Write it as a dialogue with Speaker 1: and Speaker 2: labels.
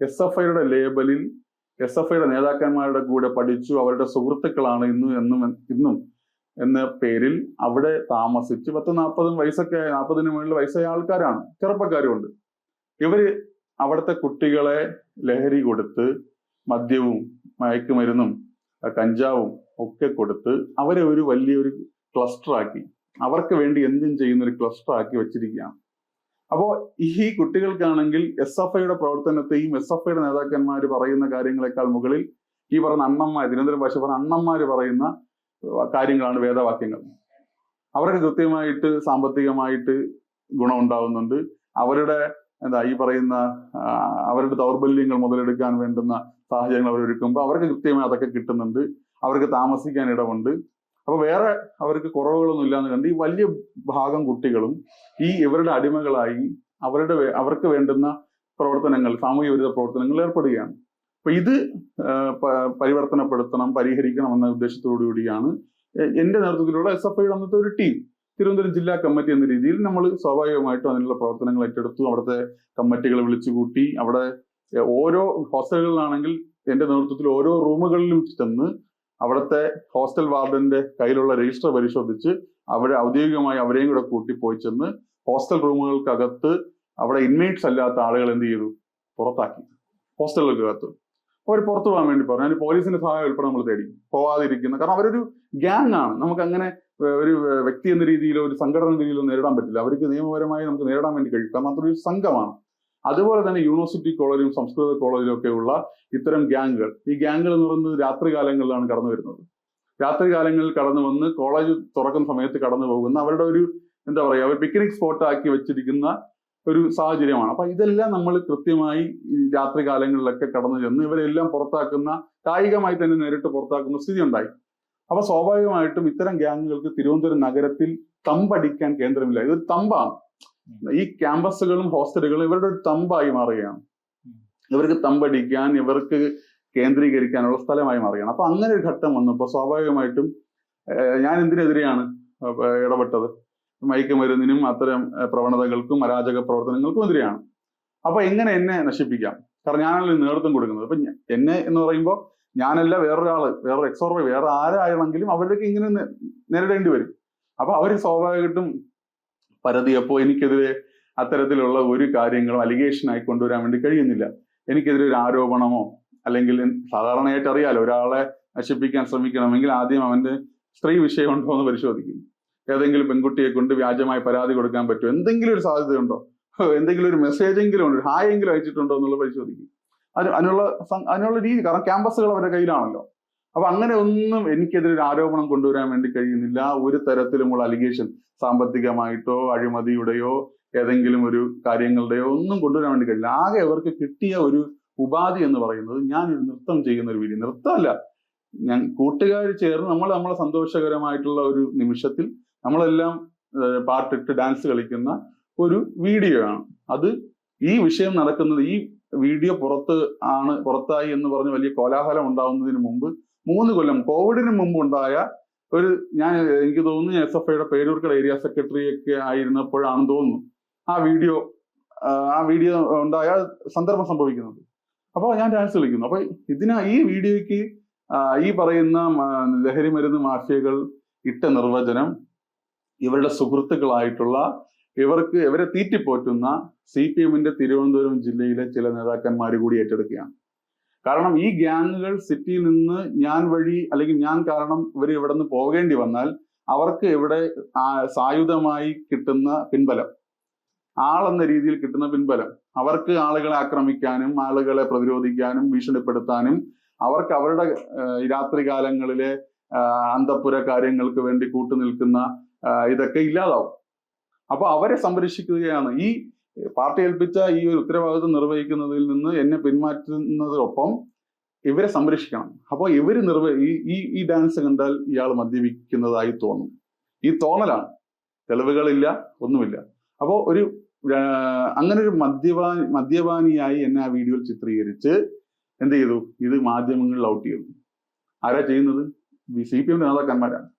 Speaker 1: S F ഐയുടെ ലേബലിൽ S F ഐയുടെ നേതാക്കന്മാരുടെ കൂടെ പഠിച്ചു അവരുടെ സുഹൃത്തുക്കളാണ് ഇന്നും എന്നും ഇന്നും എന്ന പേരിൽ അവിടെ താമസിച്ച്. പത്ത് നാൽപ്പതും വയസ്സൊക്കെ നാൽപ്പതിന് മുകളിൽ വയസ്സായ ആൾക്കാരാണ് ചെറുപ്പക്കാരുമുണ്ട്. ഇവർ അവിടുത്തെ കുട്ടികളെ ലഹരി കൊടുത്ത് മദ്യവും മയക്കുമരുന്നും കഞ്ചാവും ഒക്കെ കൊടുത്ത് അവരെ ഒരു വലിയൊരു ക്ലസ്റ്റർ ആക്കി. അവർക്ക് വേണ്ടി എന്തും ചെയ്യുന്ന ഒരു ക്ലസ്റ്റർ ആക്കി വെച്ചിരിക്കുകയാണ്. അപ്പോ ഈ കുട്ടികൾക്കാണെങ്കിൽ എസ് എഫ് ഐയുടെ പ്രവർത്തനത്തെയും എസ് എഫ് ഐയുടെ നേതാക്കന്മാർ പറയുന്ന കാര്യങ്ങളെക്കാൾ മുകളിൽ ഈ പറഞ്ഞ അണ്ണന്മാർ തിരുവനന്തപുരം ഭാഷ പറഞ്ഞ അണ്ണന്മാര് പറയുന്ന കാര്യങ്ങളാണ് വേദവാക്യങ്ങൾ. അവർക്ക് കൃത്യമായിട്ട് സാമ്പത്തികമായിട്ട് ഗുണം ഉണ്ടാവുന്നുണ്ട്. അവരുടെ എന്താ ഈ പറയുന്ന അവരുടെ ദൗർബല്യങ്ങൾ മുതലെടുക്കാൻ വേണ്ടുന്ന സാഹചര്യങ്ങൾ അവർ ഒരുക്കുമ്പോൾ അവർക്ക് കൃത്യമായി അതൊക്കെ കിട്ടുന്നുണ്ട്. അവർക്ക് താമസിക്കാൻ ഇടമുണ്ട് അപ്പൊ വേറെ അവർക്ക് കുറവുകളൊന്നും ഇല്ലാന്ന് കണ്ട് ഈ വലിയ ഭാഗം കുട്ടികളും ഈ ഇവരുടെ അടിമകളായി അവരുടെ അവർക്ക് വേണ്ടുന്ന പ്രവർത്തനങ്ങൾ സാമൂഹ്യ വിരുദ്ധ പ്രവർത്തനങ്ങളിൽ ഏർപ്പെടുകയാണ്. അപ്പൊ ഇത് പരിവർത്തനപ്പെടുത്തണം പരിഹരിക്കണം എന്ന ഉദ്ദേശത്തോടു കൂടിയാണ് എ- എന്റെ നേതൃത്വത്തിലുള്ള എസ് എഫ് ഐയുടെ അന്നത്തെ ഒരു ടീം. തിരുവനന്തപുരം ജില്ലാ കമ്മിറ്റി എന്ന രീതിയിൽ നമ്മൾ സ്വാഭാവികമായിട്ടും അതിനുള്ള പ്രവർത്തനങ്ങൾ ഏറ്റെടുത്തു. അവിടുത്തെ കമ്മിറ്റികൾ വിളിച്ചുകൂട്ടി അവിടെ ഓരോ ഹോസ്റ്റലുകളിലാണെങ്കിൽ എന്റെ നേതൃത്വത്തിൽ ഓരോ റൂമുകളിലും ചെന്ന് അവിടുത്തെ ഹോസ്റ്റൽ വാർഡന്റെ കയ്യിലുള്ള രജിസ്റ്റർ പരിശോധിച്ച് അവരെ ഔദ്യോഗികമായി അവരെയും കൂടെ കൂട്ടി പോയി ചെന്ന് ഹോസ്റ്റൽ റൂമുകൾക്കകത്ത് അവിടെ ഇൻമേറ്റ്സ് അല്ലാത്ത ആളുകൾ എന്ത് ചെയ്തു? പുറത്താക്കി. ഹോസ്റ്റലുകൾക്കകത്ത്. അവർ പുറത്തു പോകാൻ വേണ്ടി പറഞ്ഞു. അതിന് പോലീസിന്റെ സഹായം ഉൾപ്പെടെ നമ്മൾ തേടി. പോവാതിരിക്കുന്ന കാരണം അവരൊരു ഗ്യാങ് ആണ്. നമുക്ക് അങ്ങനെ ഒരു വ്യക്തി എന്ന രീതിയിലോ ഒരു സംഘടന രീതിയിലോ നേരിടാൻ പറ്റില്ല. അവർക്ക് നിയമപരമായി നമുക്ക് നേരിടാൻ വേണ്ടി കഴിയും. കാരണം അതൊരു സംഘമാണ്. അതുപോലെ തന്നെ യൂണിവേഴ്സിറ്റി കോളേജിലും സംസ്കൃത കോളേജിലും ഒക്കെയുള്ള ഇത്തരം ഗ്യാങ്ങുകൾ ഈ ഗ്യാങ്ങുകൾ എന്ന് പറയുന്നത് രാത്രി കാലങ്ങളിലാണ് കടന്നു വരുന്നത്. രാത്രി കാലങ്ങളിൽ കടന്നു വന്ന് കോളേജ് തുറക്കുന്ന സമയത്ത് കടന്നു പോകുന്ന അവരുടെ ഒരു എന്താ പറയുക അവർ പിക്നിക് സ്പോട്ട് ആക്കി വെച്ചിരിക്കുന്ന ഒരു സാഹചര്യമാണ്. അപ്പൊ ഇതെല്ലാം നമ്മൾ കൃത്യമായി രാത്രി കാലങ്ങളിലൊക്കെ കടന്നു ചെന്ന് ഇവരെല്ലാം പുറത്താക്കുന്ന കായികമായി തന്നെ നേരിട്ട് പുറത്താക്കുന്ന സ്ഥിതി ഉണ്ടായി. അപ്പൊ സ്വാഭാവികമായിട്ടും ഇത്തരം ഗ്യാങ്ങുകൾക്ക് തിരുവനന്തപുരം നഗരത്തിൽ തമ്പടിക്കാൻ കേന്ദ്രമില്ല. ഇതൊരു തമ്പാണ്. ഈ ക്യാമ്പസുകളും ഹോസ്റ്റലുകളും ഇവരുടെ ഒരു തമ്പായി മാറുകയാണ്. ഇവർക്ക് തമ്പടിക്കാൻ ഇവർക്ക് കേന്ദ്രീകരിക്കാനുള്ള സ്ഥലമായി മാറുകയാണ്. അപ്പൊ അങ്ങനെ ഒരു ഘട്ടം വന്നു വന്നപ്പോൾ സ്വാഭാവികമായിട്ടും ഞാൻ എന്തിനെതിരെയാണ് ഇടപെട്ടത്? മയക്കുമരുന്നിനും അത്തരം പ്രവണതകൾക്കും അരാജക പ്രവർത്തനങ്ങൾക്കും എതിരെയാണ്. അപ്പൊ എങ്ങനെ എന്നെ നശിപ്പിക്കാം? കാരണം ഞാനാണല്ലോ നേതൃത്വം കൊടുക്കുന്നത്. അപ്പൊ എന്നെ എന്ന് പറയുമ്പോൾ ഞാനല്ല വേറൊരാൾ വേറൊരു എക്സോർബൈ വേറെ ആരായാണെങ്കിലും അവരുടെ ഇങ്ങനെ നേരിടേണ്ടി വരും. അപ്പൊ അവർ സ്വാഭാവികമായിട്ടും പരതിയപ്പോ എനിക്കെതിരെ അത്തരത്തിലുള്ള ഒരു കാര്യങ്ങളും അലിഗേഷൻ ആയി കൊണ്ടുവരാൻ വേണ്ടി കഴിയുന്നില്ല. എനിക്കെതിരെ ഒരു ആരോപണമോ അല്ലെങ്കിൽ സാധാരണയായിട്ട് അറിയാലോ ഒരാളെ നശിപ്പിക്കാൻ ശ്രമിക്കണമെങ്കിൽ ആദ്യം അവന്റെ സ്ത്രീ വിഷയം ഉണ്ടോ എന്ന് പരിശോധിക്കും. ഏതെങ്കിലും പെൺകുട്ടിയെ കൊണ്ട് വ്യാജമായി പരാതി കൊടുക്കാൻ പറ്റുമോ? എന്തെങ്കിലും ഒരു സാധ്യതയുണ്ടോ? എന്തെങ്കിലും ഒരു മെസ്സേജ് എങ്കിലും ഉണ്ട് ഹായെങ്കിലും അയച്ചിട്ടുണ്ടോ എന്നുള്ളത് പരിശോധിക്കും. അത് അതിനുള്ള അതിനുള്ള രീതി കാരണം ക്യാമ്പസുകൾ അവരുടെ കയ്യിലാണല്ലോ. അപ്പൊ അങ്ങനെ ഒന്നും എനിക്കെതിരെ ഒരു ആരോപണം കൊണ്ടുവരാൻ വേണ്ടി കഴിയുന്നില്ല. ഒരു തരത്തിലുമുള്ള അലിഗേഷൻ സാമ്പത്തികമായിട്ടോ അഴിമതിയുടെയോ ഏതെങ്കിലും ഒരു കാര്യങ്ങളുടെയോ ഒന്നും കൊണ്ടുവരാൻ വേണ്ടി കഴിയില്ല. ആകെ അവർക്ക് കിട്ടിയ ഒരു ഉപാധി എന്ന് പറയുന്നത് ഞാൻ ഒരു നൃത്തം ചെയ്യുന്ന ഒരു വീഡിയോ നൃത്തമല്ല. ഞാൻ കൂട്ടുകാർ ചേർന്ന് നമ്മൾ നമ്മളെ സന്തോഷകരമായിട്ടുള്ള ഒരു നിമിഷത്തിൽ നമ്മളെല്ലാം പാട്ടിട്ട് ഡാൻസ് കളിക്കുന്ന ഒരു വീഡിയോ ആണ്. അത് ഈ വിഷയം നടക്കുന്നത് ഈ വീഡിയോ പുറത്ത് ആണ് പുറത്തായി എന്ന് പറഞ്ഞ് വലിയ കോലാഹലം ഉണ്ടാകുന്നതിന് മുമ്പ് മൂന്ന് കൊല്ലം കോവിഡിന് മുമ്പ് ഉണ്ടായ ഒരു ഞാൻ എനിക്ക് തോന്നുന്നു എസ് എഫ് ഐയുടെ പേരൂർക്കട ഏരിയ സെക്രട്ടറി ഒക്കെ ആയിരുന്നപ്പോഴാണെന്ന് തോന്നുന്നു. ആ വീഡിയോ ആ വീഡിയോ ഉണ്ടായ സന്ദർഭം സംഭവിക്കുന്നത്. അപ്പോൾ ഞാൻ ഡാൻസ് കളിക്കുന്നു. അപ്പോൾ ഇതിന് ഈ വീഡിയോയ്ക്ക് ഈ പറയുന്ന ലഹരി മരുന്ന് മാഫിയകൾ ഇട്ട നിർവചനം ഇവരുടെ സുഹൃത്തുക്കളായിട്ടുള്ള ഇവർക്ക് ഇവരെ തീറ്റിപ്പോറ്റുന്ന സി പി എമ്മിന്റെ തിരുവനന്തപുരം ജില്ലയിലെ ചില നേതാക്കന്മാർ കൂടി ഏറ്റെടുക്കുകയാണ്. കാരണം ഈ ഗ്യാങ്ങുകൾ സിറ്റിയിൽ നിന്ന് ഞാൻ വഴി അല്ലെങ്കിൽ ഞാൻ കാരണം ഇവർ ഇവിടെ നിന്ന് പോകേണ്ടി വന്നാൽ അവർക്ക് ഇവിടെ സായുധമായി കിട്ടുന്ന പിൻബലം. ആളെന്ന രീതിയിൽ കിട്ടുന്ന പിൻബലം. അവർക്ക് ആളുകളെ ആക്രമിക്കാനും ആളുകളെ പ്രതിരോധിക്കാനും ഭീഷണിപ്പെടുത്താനും അവർക്ക് അവരുടെ രാത്രികാലങ്ങളിലെ അന്തപ്പുര കാര്യങ്ങൾക്ക് വേണ്ടി കൂട്ടുനിൽക്കുന്ന ഇതൊക്കെ ഇല്ലാതാവും. അപ്പൊ അവരെ സംരക്ഷിക്കുകയാണ്. ഈ പാർട്ടി ഏൽപ്പിച്ച ഈ ഒരു ഉത്തരവാദിത്വം നിർവഹിക്കുന്നതിൽ നിന്ന് എന്നെ പിന്മാറ്റുന്നതിനൊപ്പം ഇവരെ സംരക്ഷിക്കണം. അപ്പോൾ ഇവർ നിർവ ഈ ഈ ഡാൻസ് കണ്ടാൽ ഇയാൾ മദ്യപിക്കുന്നതായി തോന്നും. ഈ തോന്നലാണ്. തെളിവുകളില്ല ഒന്നുമില്ല. അപ്പോൾ ഒരു അങ്ങനെ ഒരു മദ്യപാ മദ്യപാനിയായി എന്നെ ആ വീഡിയോയിൽ ചിത്രീകരിച്ച് എന്ത് ചെയ്തു? ഇത് മാധ്യമങ്ങളിൽ ഔട്ട് ചെയ്തു. ആരാ ചെയ്യുന്നത്? C P M നേതാക്കന്മാരാണ്.